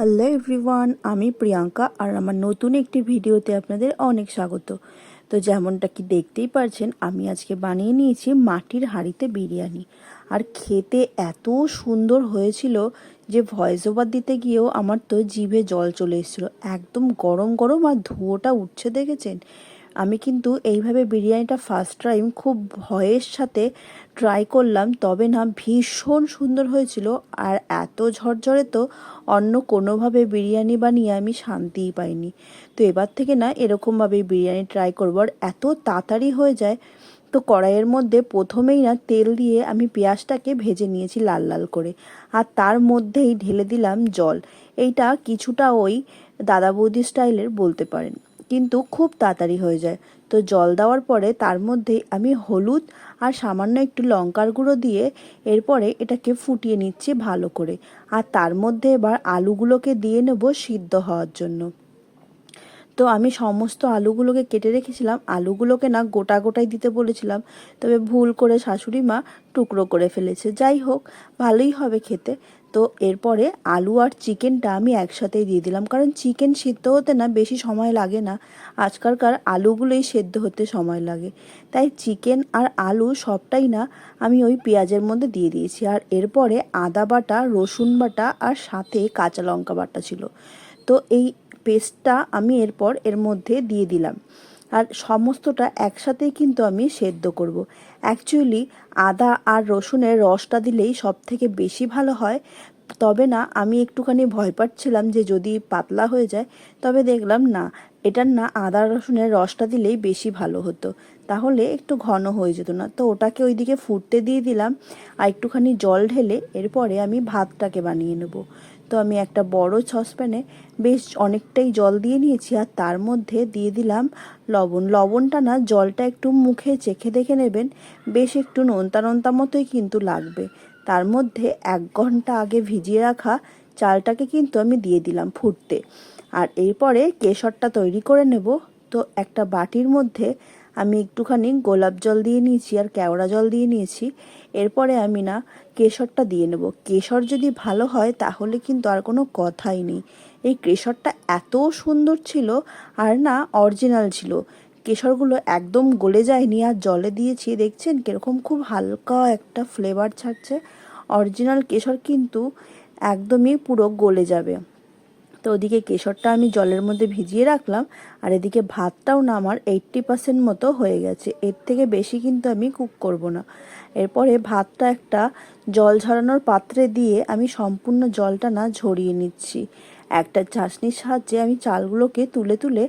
Hello everyone, আমি প্রিয়াঙ্কা আর আমার নতুন একটি ভিডিওতে আপনাদের অনেক স্বাগত। তো যেমনটা কি দেখতেই পারছেন, আমি আজকে বানিয়ে নিয়েছি মাটির হাঁড়িতে বিরিয়ানি। আর খেতে এত সুন্দর হয়েছিল যে ভয়েস ওভার দিতে গিয়েও আমার তো জিভে জল চলে এসেছিল। একদম গরম গরম আর ধুয়োটা উঠছে, দেখেছেন? আমি কিন্তু এইভাবে বিরিয়ানিটা ফার্স্ট টাইম খুব ভয়ের সাথে ট্রাই করলাম, তবে না ভীষণ সুন্দর হয়েছিল আর এত ঝরঝরে তো অন্য কোনোভাবে বিরিয়ানি বানিয়ে আমি শান্তিই পাইনি। তো এবার থেকে না এরকমভাবে বিরিয়ানি ট্রাই করব আর এত তাড়াতাড়ি হয়ে যায়, তো কড়াইয়ের মধ্যে প্রথমেই না তেল দিয়ে আমি পেঁয়াজটাকে ভেজে নিয়েছি লাল লাল করে আর তার মধ্যেই ঢেলে দিলাম জল। এইটা কিছুটা ওই দাদা বৌদি স্টাইলের বলতে পারেন। কিন্তু খুব তাড়াতাড়ি হয়ে যায়। তো জল দেওয়ার পরে তার মধ্যে আমি হলুদ আর সামান্য একটু লঙ্কার গুঁড়ো দিয়ে এরপরে এটাকে ফুটিয়ে নিচ্ছি ভালো করে। আর তার মধ্যে এবার আলুগুলোকে দিয়ে নেব সিদ্ধ হওয়ার জন্য। তো আমি সমস্ত আলুগুলোকে কেটে রেখেছিলাম। আলুগুলোকে না গোটা গোটাই দিতে বলেছিলাম। তবে ভুল করে শাশুড়ি মা টুকরো করে ফেলেছে। যাই হোক, ভালোই হবে খেতে। তো এরপরে আলু আর চিকেনটা আমি একসাথেই দিয়ে দিলাম। কারণ চিকেন সিদ্ধ হতে না বেশি সময় লাগে না। আজকালকার আলুগুলোই সেদ্ধ হতে সময় লাগে। তাই চিকেন আর আলু সবটাই না আমি ওই পেঁয়াজের মধ্যে দিয়ে দিয়েছি। আর এরপরে আদা বাটা, রসুন বাটা আর সাথে কাঁচা লঙ্কা বাটা ছিল। তো এই পেস্টটা আমি এরপর এর মধ্যে দিয়ে দিলাম। আর সমস্তটা একসাথেই কিন্তু আমি সেদ্ধ করব। অ্যাকচুয়ালি আদা আর রসুনের রসটা দিলেই সব থেকে বেশি ভালো হয়। তবে না, আমি একটুখানি ভয় পাচ্ছিলাম যে যদি পাতলা হয়ে যায়, তবে দেখলাম না, এটার না আদা রসুনের রসটা দিলেই বেশি ভালো হতো। তাহলে একটু ঘন হয়ে যেত না। তো ওটাকে ওইদিকে ফুটতে দিয়ে দিলাম, আর একটুখানি জল ঢেলে এরপরে আমি ভাতটাকে বানিয়ে নেব। তো আমি একটা বড় সসপ্যানে বেশ অনেকটাই জল দিয়ে নিয়েছি আর তার মধ্যে দিয়ে দিলাম লবণ। লবণটা না, জলটা একটু মুখে চেখে দেখে নেবেন, বেশ একটু নোনতা নোনতা মতোই কিন্তু লাগবে। তার মধ্যে এক ঘণ্টা আগে ভিজিয়ে রাখা চালটাকে কিন্তু আমি দিয়ে দিলাম ফুটতে। আর এরপরে কেশরটা তৈরি করে নেব। তো একটা বাটির মধ্যে আমি একটুখানি গোলাপ জল দিয়ে নিয়েছি আর কেওড়া জল দিয়ে নিয়েছি। এরপরে আমি না কেশরটা দিয়ে নেব। কেশর যদি ভালো হয় তাহলে কিন্তু আর কোনো কথাই নেই। এই কেশরটা এত সুন্দর ছিল আর না অরিজিনাল ছিল। কেশরগুলো একদম গলে যায়নি আর জলে দিয়েছি। দেখছেন কীরকম খুব হালকা একটা ফ্লেভার ছাড়ছে। অরিজিনাল কেশর কিন্তু একদমই পুরো গলে যাবে। তো ওদিকে কেশরটা আমি জলের মধ্যে ভিজিয়ে রাখলাম, আর এদিকে ভাতটাও না আমার এইট্টি পার্সেন্ট মতো হয়ে গেছে। এর থেকে বেশি কিন্তু আমি কুক করব না। এরপরে ভাতটা একটা জল ঝরানোর পাত্রে দিয়ে আমি সম্পূর্ণ জলটা না ঝরিয়ে নিচ্ছি। একটা চাশনির সাহায্যে আমি চালগুলোকে তুলে তুলে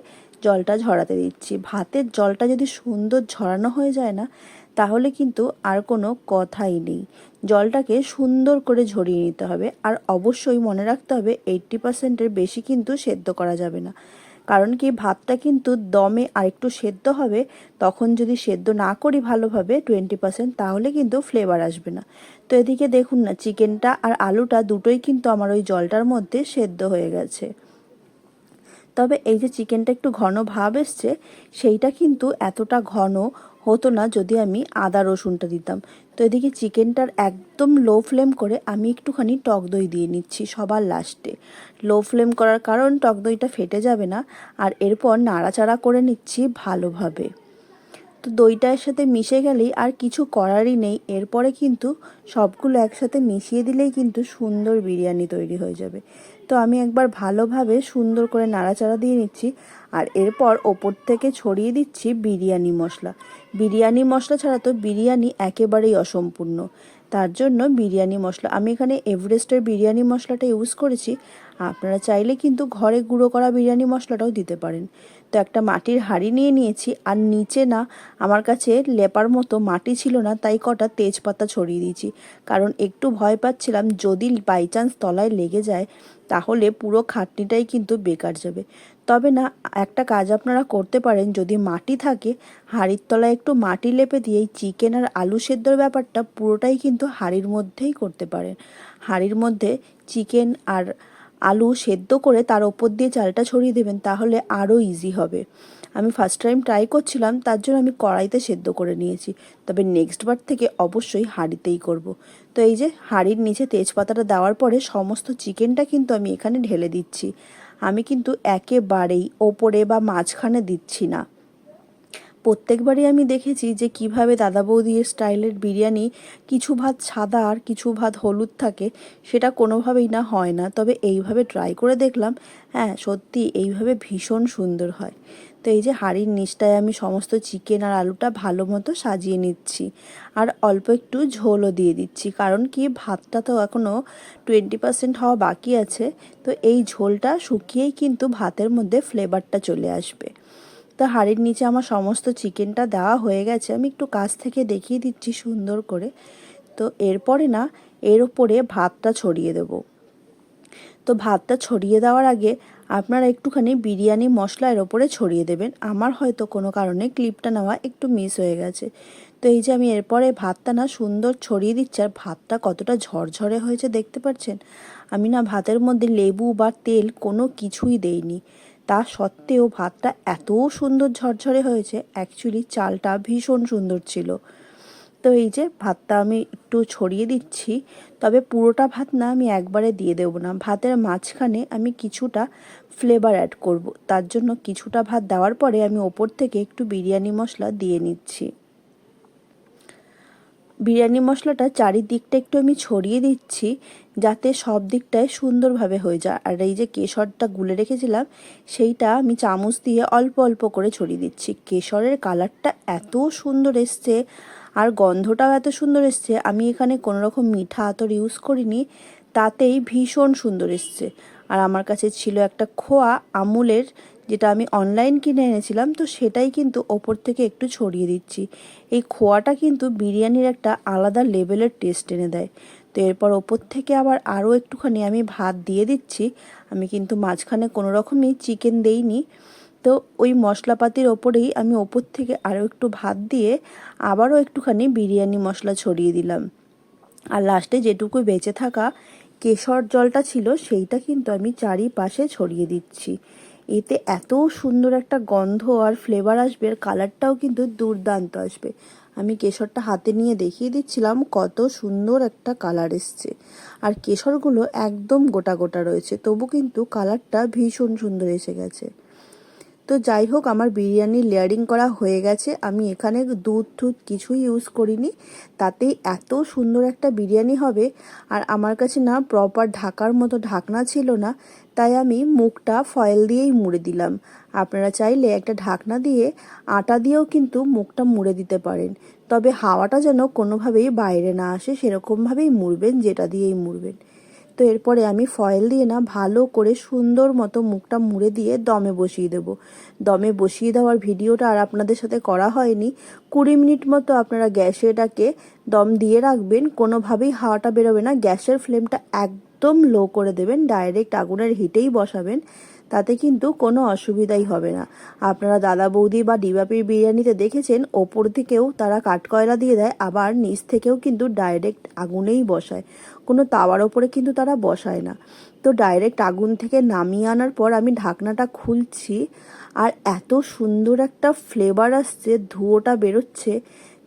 জলটা ঝরাতে দিচ্ছি। ভাতের জলটা যদি সুন্দর ঝরানো হয়ে যায় না তাহলে কিন্তু আর কোনো কথাই নেই। জলটাকে সুন্দর করে ঝরিয়ে নিতে হবে আর অবশ্যই মনে রাখতে হবে এইট্টি পার্সেন্টের বেশি কিন্তু সেদ্ধ করা যাবে না। কারণ কি ভাতটা কিন্তু দমে আরেকটু সেদ্ধ হবে, তখন যদি সেদ্ধ না করি ভালোভাবে টোয়েন্টি পার্সেন্ট তাহলে কিন্তু ফ্লেভার আসবে না। তো এদিকে দেখুন না, চিকেনটা আর আলুটা দুটোই কিন্তু আমার ওই জলটার মধ্যে সেদ্ধ হয়ে গেছে। তবে এই যে চিকেনটা একটু ঘন ভাব এসছে, সেইটা কিন্তু এতটা ঘন হতো না যদি আমি আদা রসুনটা দিতাম। তো এদিকে চিকেনটার একদম লো ফ্লেম করে আমি একটুখানি টক দই দিয়ে নিচ্ছি সবার লাস্টে লো ফ্লেম করার কারণ টক দইটা ফেটে যাবে না, আর এরপর নাড়াচাড়া করে নিচ্ছি ভালোভাবে। তো দইটার সাথে মিশে গেলেই আর কিছু করারই নেই। এরপরে কিন্তু সবগুলো একসাথে মিশিয়ে দিলেই কিন্তু সুন্দর বিরিয়ানি তৈরি হয়ে যাবে। তো আমি একবার ভালোভাবে সুন্দর করে নাড়াচাড়া দিয়ে নিচ্ছি আর এরপর ওপর থেকে ছড়িয়ে দিচ্ছি বিরিয়ানি মশলা। বিরিয়ানি মশলা ছাড়া তো বিরিয়ানি একেবারেই অসম্পূর্ণ। তার জন্য বিরিয়ানি মশলা। আমি এখানে এভারেস্টের বিরিয়ানি মশলাটা ইউজ করেছি। আপনারা চাইলে কিন্তু ঘরে গুঁড়ো করা বিরিয়ানি মশলাটাও দিতে পারেন। তো একটা মাটির হাঁড়ি নিয়ে নিয়েছি। আর নিচে না, আমার কাছে লেপার মতো মাটি ছিল না, তাই কটা তেজপাতা ছড়িয়ে দিয়েছি। কারণ একটু ভয় পাচ্ছিলাম, যদি বাই চান্স তলায় লেগে যায় তাহলে পুরো খাটনিটাই কিন্তু বেকার যাবে। তবে না, একটা কাজ আপনারা করতে পারেন, যদি মাটি থাকে, হাঁড়ির তলায় একটু মাটি লেপে দিয়ে চিকেন আর আলু সেদ্ধর ব্যাপারটা পুরোটাই কিন্তু হাঁড়ির মধ্যেই করতে পারেন। হাঁড়ির মধ্যে চিকেন আর আলু সেদ্ধ করে তার ওপর দিয়ে চালটা ছড়িয়ে দেবেন, তাহলে আরও ইজি হবে। আমি ফার্স্ট টাইম ট্রাই করছিলাম, তার জন্য আমি কড়াইতে সেদ্ধ করে নিয়েছি। তবে নেক্সট বার থেকে অবশ্যই হাঁড়িতেই করব। তো এই যে হাঁড়ির নিচে তেজপাতাটা দেওয়ার পরে সমস্ত চিকেনটা কিন্তু আমি এখানে ঢেলে দিচ্ছি। আমি কিন্তু একেবারেই ওপরে বা মাঝখানে দিচ্ছি না। প্রত্যেকবারই আমি দেখেছি যে কীভাবে দাদা বৌদির স্টাইলের বিরিয়ানি কিছু ভাত সাদা আর কিছু ভাত হলুদ থাকে, সেটা কোনোভাবেই না হয় না। তবে এইভাবে ট্রাই করে দেখলাম হ্যাঁ সত্যি এইভাবে ভীষণ সুন্দর হয়। তো এই যে হাঁড়ির নিচটায় আমি সমস্ত চিকেন আর আলুটা ভালো মতো সাজিয়ে নিচ্ছি। আর অল্প একটু ঝোলও দিয়ে দিচ্ছি, কারণ কি ভাতটা তো এখনও টোয়েন্টি পার্সেন্ট হওয়া বাকি আছে, তো এই ঝোলটা শুকিয়েই কিন্তু ভাতের মধ্যে ফ্লেভারটা চলে আসবে। তো হাঁড়ির নিচে আমার সমস্ত চিকেনটা দেওয়া হয়ে গেছে, আমি একটু কাছ থেকে দেখিয়ে দিচ্ছি সুন্দর করে। তো এরপরে না, এর ওপরে ভাতটা ছড়িয়ে দেব। তো ভাতটা ছড়িয়ে দেওয়ার আগে আপনারা একটুখানি বিরিয়ানি মশলা এর ওপরে ছড়িয়ে দেবেন। আমার হয়তো কোনো কারণে ক্লিপটা নেওয়া একটু মিস হয়ে গেছে। তো এই যে আমি এরপরে ভাতটা না সুন্দর ছড়িয়ে দিচ্ছি, আর ভাতটা কতটা ঝরঝরে হয়েছে দেখতে পাচ্ছেন? আমি না ভাতের মধ্যে লেবু বা তেল কোনো কিছুই দেইনি। তা সত্ত্বেও ভাতটা এত সুন্দর ঝরঝরে হয়েছে অ্যাকচুয়ালি চালটা ভীষণ সুন্দর ছিল। তো এই যে ভাতটা আমি একটু ছড়িয়ে দিচ্ছি, তবে পুরোটা ভাত না আমি একবারে দিয়ে দেবো না। ভাতের মাঝখানে আমি কিছুটা ফ্লেভার অ্যাড করব। তার জন্য কিছুটা ভাত দেওয়ার পরে আমি ওপর থেকে একটু বিরিয়ানি মশলা দিয়ে নিচ্ছি। বিরিয়ানি মশলাটা চারিদিকটা একটু আমি ছড়িয়ে দিচ্ছি, যাতে সব দিকটায় সুন্দরভাবে হয়ে যায়। আর এই যে কেশরটা গুলে রেখেছিলাম, সেইটা আমি চামচ দিয়ে অল্প অল্প করে ছড়িয়ে দিচ্ছি। কেশরের কালারটা এত সুন্দর এসছে আর গন্ধটাও এত সুন্দর এসছে, আমি এখানে কোনো রকম মিঠা আতর ইউজ করিনি, তাতেই ভীষণ সুন্দর এসছে। আর আমার কাছে ছিল একটা খোয়া আমুলের, যেটা আমি অনলাইন কিনে এনেছিলাম, তো সেটাই কিন্তু ওপর থেকে একটু ছড়িয়ে দিচ্ছি। এই খোয়াটা কিন্তু বিরিয়ানির একটা আলাদা লেভেলের টেস্ট এনে দেয়। তো এরপর ওপর থেকে আবার আরও একটুখানি আমি ভাত দিয়ে দিচ্ছি, আমি কিন্তু মাঝখানে কোনো রকমই চিকেন দেইনি। তো ওই মশলাপাতির ওপরেই আমি ওপর থেকে আরও একটু ভাত দিয়ে আবারও একটুখানি বিরিয়ানি মশলা ছড়িয়ে দিলাম। আর লাস্টে যেটুকু বেঁচে থাকা কেশর জলটা ছিল, সেইটা কিন্তু আমি চারিপাশে ছড়িয়ে দিচ্ছি। এতে এত সুন্দর একটা গন্ধ আর ফ্লেভার আসবে আর কালারটাও কিন্তু দুর্দান্ত আসবে। আমি কেশরটা হাতে নিয়ে দেখিয়ে দিচ্ছিলাম, কত সুন্দর একটা কালার এসছে। আর কেশরগুলো একদম গোটা গোটা রয়েছে, তবু কিন্তু কালারটা ভীষণ সুন্দর এসে গেছে। তো যাই হোক, আমার বিরিয়ানি লেয়ারিং করা হয়ে গেছে। আমি এখানে দুধ টুধ কিছুই ইউজ করিনি। তাতেই এত সুন্দর একটা বিরিয়ানি হবে। আর আমার কাছে না প্রপার ঢাকার মতো ঢাকনা ছিল না, তাই আমি মুখটা ফয়েল দিয়েই মুড়ে দিলাম। আপনারা চাইলে একটা ঢাকনা দিয়ে আটা দিয়েও কিন্তু মুখটা মুড়ে দিতে পারেন। তবে হাওয়াটা যেন কোনোভাবেই বাইরে না আসে, সেরকমভাবেই মুড়বেন, যেটা দিয়েই মুড়বেন। তো এরপরে আমি ফয়েল দিয়ে না ভালো করে সুন্দর মতো মুখটা মুড়ে দিয়ে দমে বসিয়ে দেব। দমে বসিয়ে দেওয়ার ভিডিওটা আর আপনাদের সাথে করা হয়নি। কুড়ি মিনিট মতো আপনারা গ্যাসে এটাকে দম দিয়ে রাখবেন, কোনোভাবেই হাওয়াটা বেরোবে না। গ্যাসের ফ্লেমটা একদম লো করে দেবেন ডাইরেক্ট আগুনের হিটেই বসাবেন। তাতে কিন্তু কোনো অসুবিধাই হবে না। আপনারা দাদা বৌদি বা ডিবাপির বিরিয়ানিতে দেখেছেন, ওপর থেকেও তারা কাঠকয়লা দিয়ে দেয়, আবার নিচ থেকেও কিন্তু ডাইরেক্ট আগুনেই বসায়। কোনো তাওয়ার ওপরে কিন্তু তারা বসায় না। তো ডাইরেক্ট আগুন থেকে নামিয়ে আনার পর আমি ঢাকনাটা খুলছি, আর এত সুন্দর একটা ফ্লেভার আসছে, ধুয়োটা বেরোচ্ছে,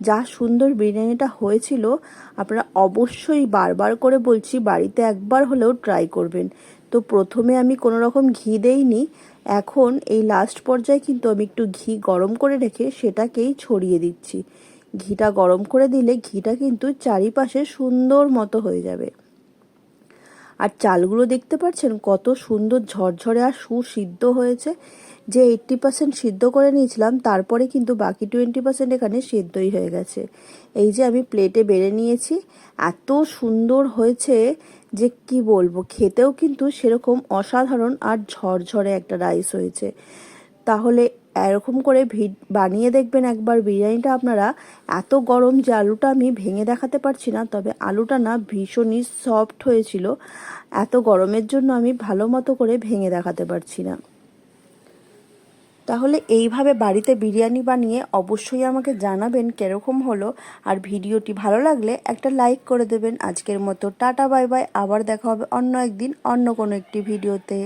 যা সুন্দর বিরিয়ানিটা হয়েছিল, আপনারা অবশ্যই বারবার করে বলছি, বাড়িতে একবার হলেও ট্রাই করবেন। তো প্রথমে আমি কোনো রকম ঘি দেইনি। এখন এই লাস্ট পর্যায়ে কিন্তু আমি একটু ঘি গরম করে রেখে সেটাকেই ছড়িয়ে দিচ্ছি। ঘিটা গরম করে দিলে ঘিটা কিন্তু চারিপাশে সুন্দর মতো হয়ে যাবে। আর চালগুলো দেখতে পাচ্ছেন কত সুন্দর ঝরঝরে আর সুসিদ্ধ হয়েছে। যে এইট্টি পার্সেন্ট সিদ্ধ করে নিয়েছিলাম, তারপরে কিন্তু বাকি টোয়েন্টি পার্সেন্ট এখানে সিদ্ধই হয়ে গেছে। এই যে আমি প্লেটে বেড়ে নিয়েছি, এত সুন্দর হয়েছে যে কি বলব, খেতেও কিন্তু সেরকম অসাধারণ আর ঝরঝরে একটা রাইস হয়েছে। তাহলে এরকম করে ভিড বানিয়ে দেখবেন একবার বিরিয়ানিটা আপনারা। এত গরম যে আলুটা আমি ভেঙে দেখাতে পারছি না, তবে আলুটা না ভীষণই সফট হয়েছিল। এত গরমের জন্য আমি ভালো মতো করে ভেঙে দেখাতে পারছি না। তাহলে এইভাবে বাড়িতে বিরিয়ানি বানিয়ে অবশ্যই আমাকে জানাবেন কীরকম হলো। আর ভিডিওটি ভালো লাগলে একটা লাইক করে দেবেন। আজকের মতো টাটা বাই বাই আবার দেখা হবে অন্য একদিন অন্য কোনো একটি ভিডিওতে।